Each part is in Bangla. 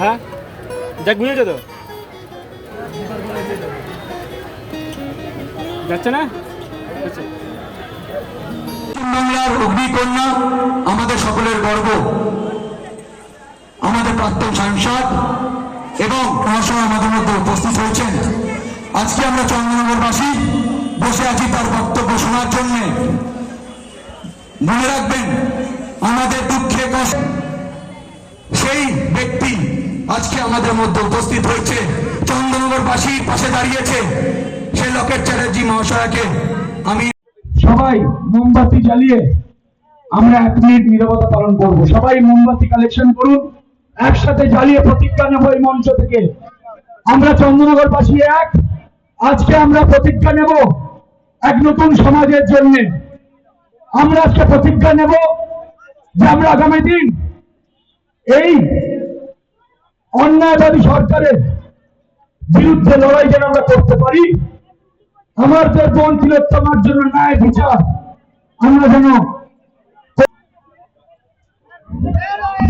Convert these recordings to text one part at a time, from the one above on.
হ্যাঁ? যাক বুঝেছ তো। যাচ্ছে না? বাংলার অগ্নিকন্যা আমাদের সকলের গর্ব। আমাদের প্রাক্তন সাংসদ এবং মহাশয় আমাদের মধ্যে উপস্থিত হয়েছেন। আজকে আমরা চন্দ্রনগরবাসী বসে আছি তার বক্তব্য শোনার জন্য। মনে রাখবেন, আমাদের দুঃখে কষ্ট। সেই ব্যক্তি আজকে আমাদের মধ্যে উপস্থিত হয়েছে চন্দ্রনগরবাসীর পাশে দাঁড়িয়েছে। সে লকেট চ্যাটার্জি মহাশয়কে আমি সবাই মোমবাতি জ্বালিয়ে আমরা এক মিনিট নিরবতা পালন করব। সবাই মোমবাতি কালেকশন করুন, একসাথে জ্বালিয়ে প্রতিজ্ঞা নেব এই মঞ্চ থেকে। আমরা চন্দ্রনগর বাসী এক, আজকে আমরা প্রতিজ্ঞা নেব এক নতুন সমাজের জন্য। আমরা আজকে প্রতিজ্ঞা নেব যে আমরা আগামী দিন এই অন্যায়বাদী সরকারের বিরুদ্ধে লড়াই যেন আমরা করতে পারি আমাদের বোন তিলোত্তমার জন্য ন্যায় বিচার আমরা যেন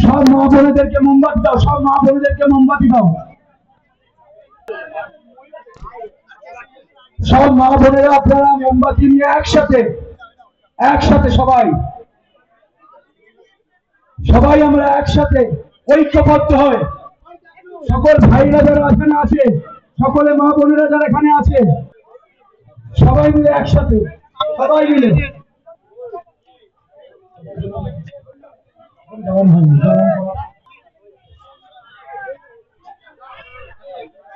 সব মা বোনেদেরকে মোমবাতি দাও, সব মা বোনেদেরকে মোমবাতি দাও। সব মা বোনেরা আপনারা মোমবাতি নিয়ে একসাথে একসাথে সবাই সবাই আমরা একসাথে ঐক্যবদ্ধ হয় সকল ভাইরা যারা এখানে আছে, সকলে মা বোনেরা যারা এখানে আছে, সবাই মিলে একসাথে, সবাই মিলে।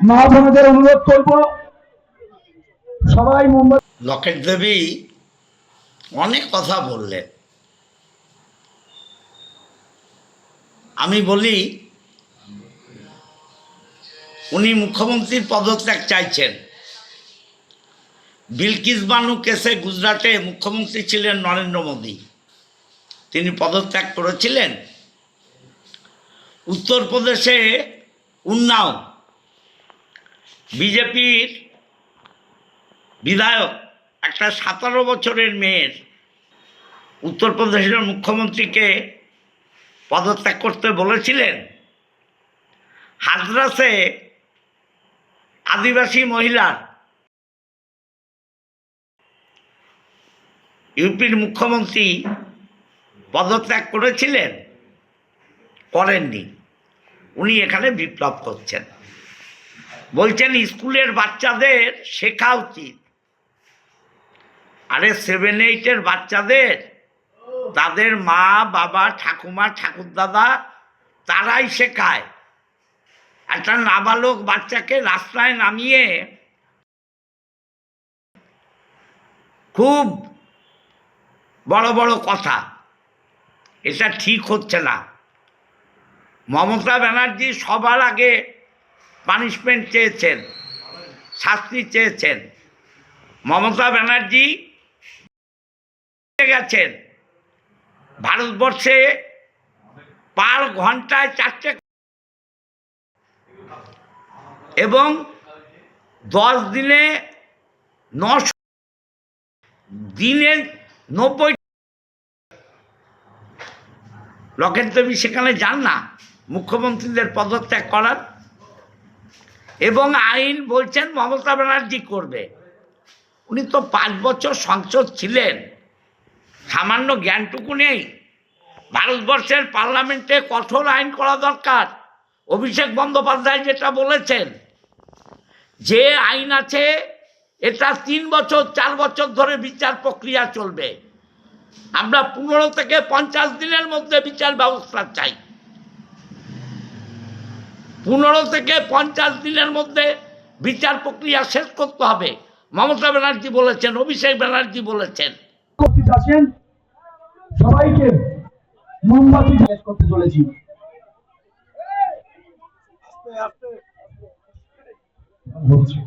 মা বোনদের অনুরোধ করব, সবাই মোমবাতি লকেট দেবী অনেক কথা বললেন। আমি বলি উনি মুখ্যমন্ত্রীর পদত্যাগ চাইছেন। বিলকিস বানু কেসে গুজরাটে মুখ্যমন্ত্রী ছিলেন নরেন্দ্র মোদী। তিনি পদত্যাগ করেছিলেন। উত্তরপ্রদেশে উন্নাও, বিজেপির বিধায়ক, একটা সতেরো বছরের মেয়ের উত্তরপ্রদেশের মুখ্যমন্ত্রীকে পদত্যাগ করতে বলেছিলেন। হাজরাসে আদিবাসী মহিলার ইউপির মুখ্যমন্ত্রী পদত্যাগ করেছিলেন, করেননি। উনি এখানে বিপ্লব করছেন। বলছেন, স্কুলের বাচ্চাদের শেখা উচিত। আরে সেভেন এইটের বাচ্চাদের, তাদের মা, বাবা, ঠাকুমা, ঠাকুরদাদা, তারাই শেখায়। একটা নাবালক বাচ্চাকে রাস্তায় নামিয়ে খুব বড় বড় কথা। এটা ঠিক হচ্ছে না। মমতা ব্যানার্জি সবার আগে পানিশমেন্ট চেয়েছেন, শাস্তি চেয়েছেন। মমতা ব্যানার্জি গেছেন। ভারতবর্ষে পার ঘন্টায় চারটে এবং দশ দিনে নশো দিনে নব্বই লকেট দেবী সেখানে যান না, মুখ্যমন্ত্রীদের পদত্যাগ করার। এবং আইন বলছেন মমতা ব্যানার্জি করবে। উনি তো পাঁচ বছর সংসদ ছিলেন, সামান্য জ্ঞানটুকু নেই। ভারতবর্ষের পার্লামেন্টে কঠোর আইন করা দরকার। অভিষেক বন্দ্যোপাধ্যায় যেটা বলেছেন, যে আইন আছে, এটা তিন বছর, চার বছর ধরে বিচার প্রক্রিয়া চলবে। আমরা পনেরো থেকে পঞ্চাশ দিনের মধ্যে বিচার ব্যবস্থা চাই। পনেরো থেকে পঞ্চাশ দিনের মধ্যে বিচার প্রক্রিয়া শেষ করতে হবে। মমতা ব্যানার্জি বলেছেন, অভিষেক ব্যানার্জি বলেছেন। সবাইকে মোমবাতি করতে চলেছি। Mon Dieu.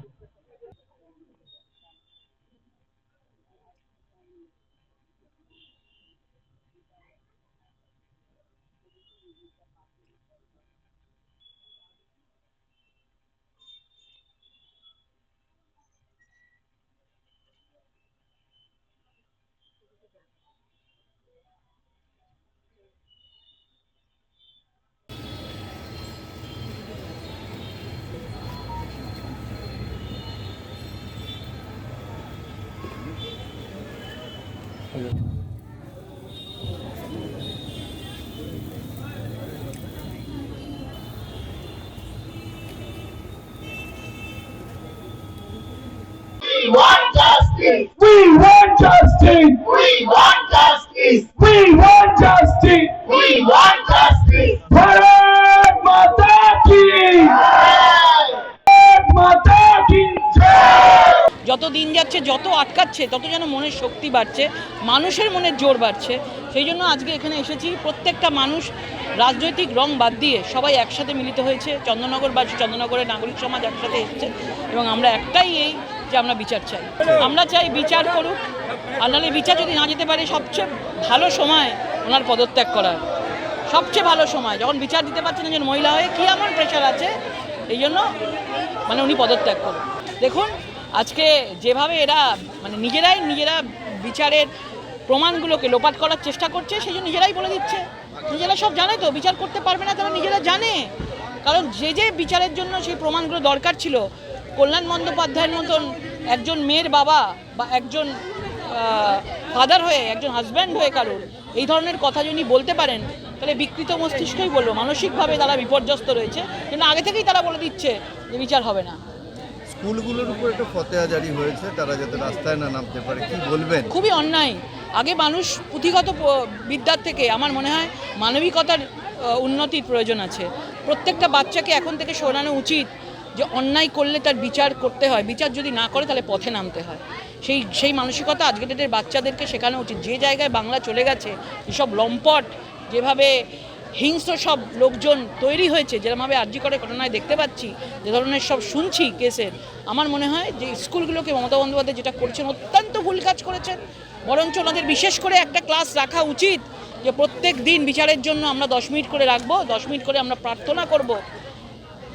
justice. We want justice. We want justice. We want justice. We want justice. Bharat Mata ki যত দিন যাচ্ছে যত আটকাচ্ছে তত যেন মনের শক্তি বাড়ছে মানুষের মনের জোর বাড়ছে সেই জন্য আজকে এখানে এসেছি প্রত্যেকটা মানুষ রাজনৈতিক রং বাদ দিয়ে সবাই একসাথে মিলিত হয়েছে চন্দ্রনগরবাসী চন্দননগরের নাগরিক সমাজ একসাথে এসেছে এবং আমরা একটাই এই যে আমরা বিচার চাই। আমরা চাই বিচার করুক, আর নাহলে বিচার যদি না যেতে পারে, সবচেয়ে ভালো সময় ওনার পদত্যাগ করার। সবচেয়ে ভালো সময়, যখন বিচার দিতে পারছেন একজন মহিলা হয়ে, কী এমন প্রেশার আছে? এই জন্য মানে উনি পদত্যাগ করুন। দেখুন, আজকে যেভাবে এরা মানে নিজেরাই নিজেরা বিচারের প্রমাণগুলোকে লোপাট করার চেষ্টা করছে, সেই জন্য নিজেরাই বলে দিচ্ছে। নিজেরা সব জানে তো, বিচার করতে পারবে না তারা নিজেরা জানে। কারণ যে যে বিচারের জন্য সেই প্রমাণগুলো দরকার ছিল কল্যাণ বন্দ্যোপাধ্যায়ের মতন একজন মেয়ের বাবা বা একজন ফাদার হয়ে একজন হাজব্যান্ড হয়ে কারোর এই ধরনের কথা যদি বলতে পারেন তাহলে বিকৃত মস্তিষ্কই বলব মানসিকভাবে তারা বিপর্যস্ত রয়েছে। কিন্তু আগে থেকেই তারা বলে দিচ্ছে যে বিচার হবে না। স্কুলগুলোর উপর একটা ফতেয়া জারি হয়েছে তারা যাতে রাস্তায় না নামতে পারে। কি বলবেন? খুবই অন্যায়। আগে মানুষ পুঁথিগত বিদ্যার থেকে আমার মনে হয় মানবিকতার উন্নতির প্রয়োজন আছে। প্রত্যেকটা বাচ্চাকে এখন থেকে শোনানো উচিত। যে অন্যায় করলে তার বিচার করতে হয়, বিচার যদি না করে তাহলে পথে নামতে হয়। সেই সেই মানসিকতা আজকের ডেটের বাচ্চাদেরকে শেখানো উচিত। যে জায়গায় বাংলা চলে গেছে এসব লম্পট, যেভাবে হিংস্র সব লোকজন তৈরি হয়েছে যেরকমভাবে আর্জি করে ঘটনায় দেখতে পাচ্ছি, যে ধরনের সব শুনছি কেসের, আমার মনে হয় যে স্কুলগুলোকে মমতা বন্দ্যোপাধ্যায় যেটা করছেন অত্যন্ত ভুল কাজ করেছেন। বরঞ্চ ওনাদের বিশেষ করে একটা ক্লাস রাখা উচিত, যে প্রত্যেক দিন বিচারের জন্য আমরা দশ মিনিট করে রাখব, দশ মিনিট করে আমরা প্রার্থনা করব।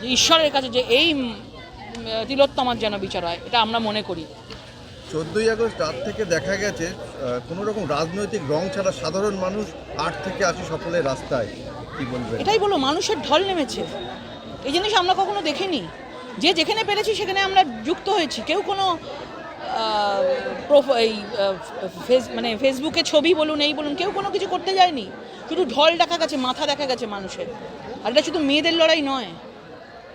যে ঈশ্বরের কাছে যে এই তিলোত্তমার যেন বিচার হয় এটা আমরা মনে করি। চোদ্দই আগস্ট রাত থেকে দেখা গেছে কোনো রকম রাজনৈতিক রং ছাড়া সাধারণ মানুষ আট থেকে আশি সকলে রাস্তায় কি বলবেন? এটাই বলো মানুষের ঢল নেমেছে। এই জিনিস আমরা কখনো দেখিনি। যে যেখানে পেরেছি সেখানে আমরা যুক্ত হয়েছি। কেউ কোনো এই ফেস মানে ফেসবুকে ছবি বলুন এই বলুন কেউ কোনো কিছু করতে যায়নি। শুধু ঢল দেখা গেছে মাথা দেখা গেছে মানুষের। আর এটা শুধু মেয়েদের লড়াই নয়।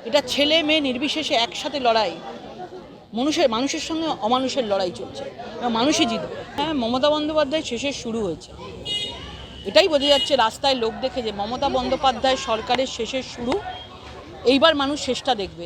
এটা ছেলে মেয়ে নির্বিশেষে একসাথে লড়াই। মানুষের মানুষের সঙ্গে অমানুষের লড়াই চলছে। মানুষই জিতবে। হ্যাঁ মমতা বন্দ্যোপাধ্যায় শেষে শুরু হয়েছে। এটাই বোঝা যাচ্ছে রাস্তায় লোক দেখে যে মমতা বন্দ্যোপাধ্যায় সরকারের শেষের শুরু। এইবার মানুষ শেষটা দেখবে।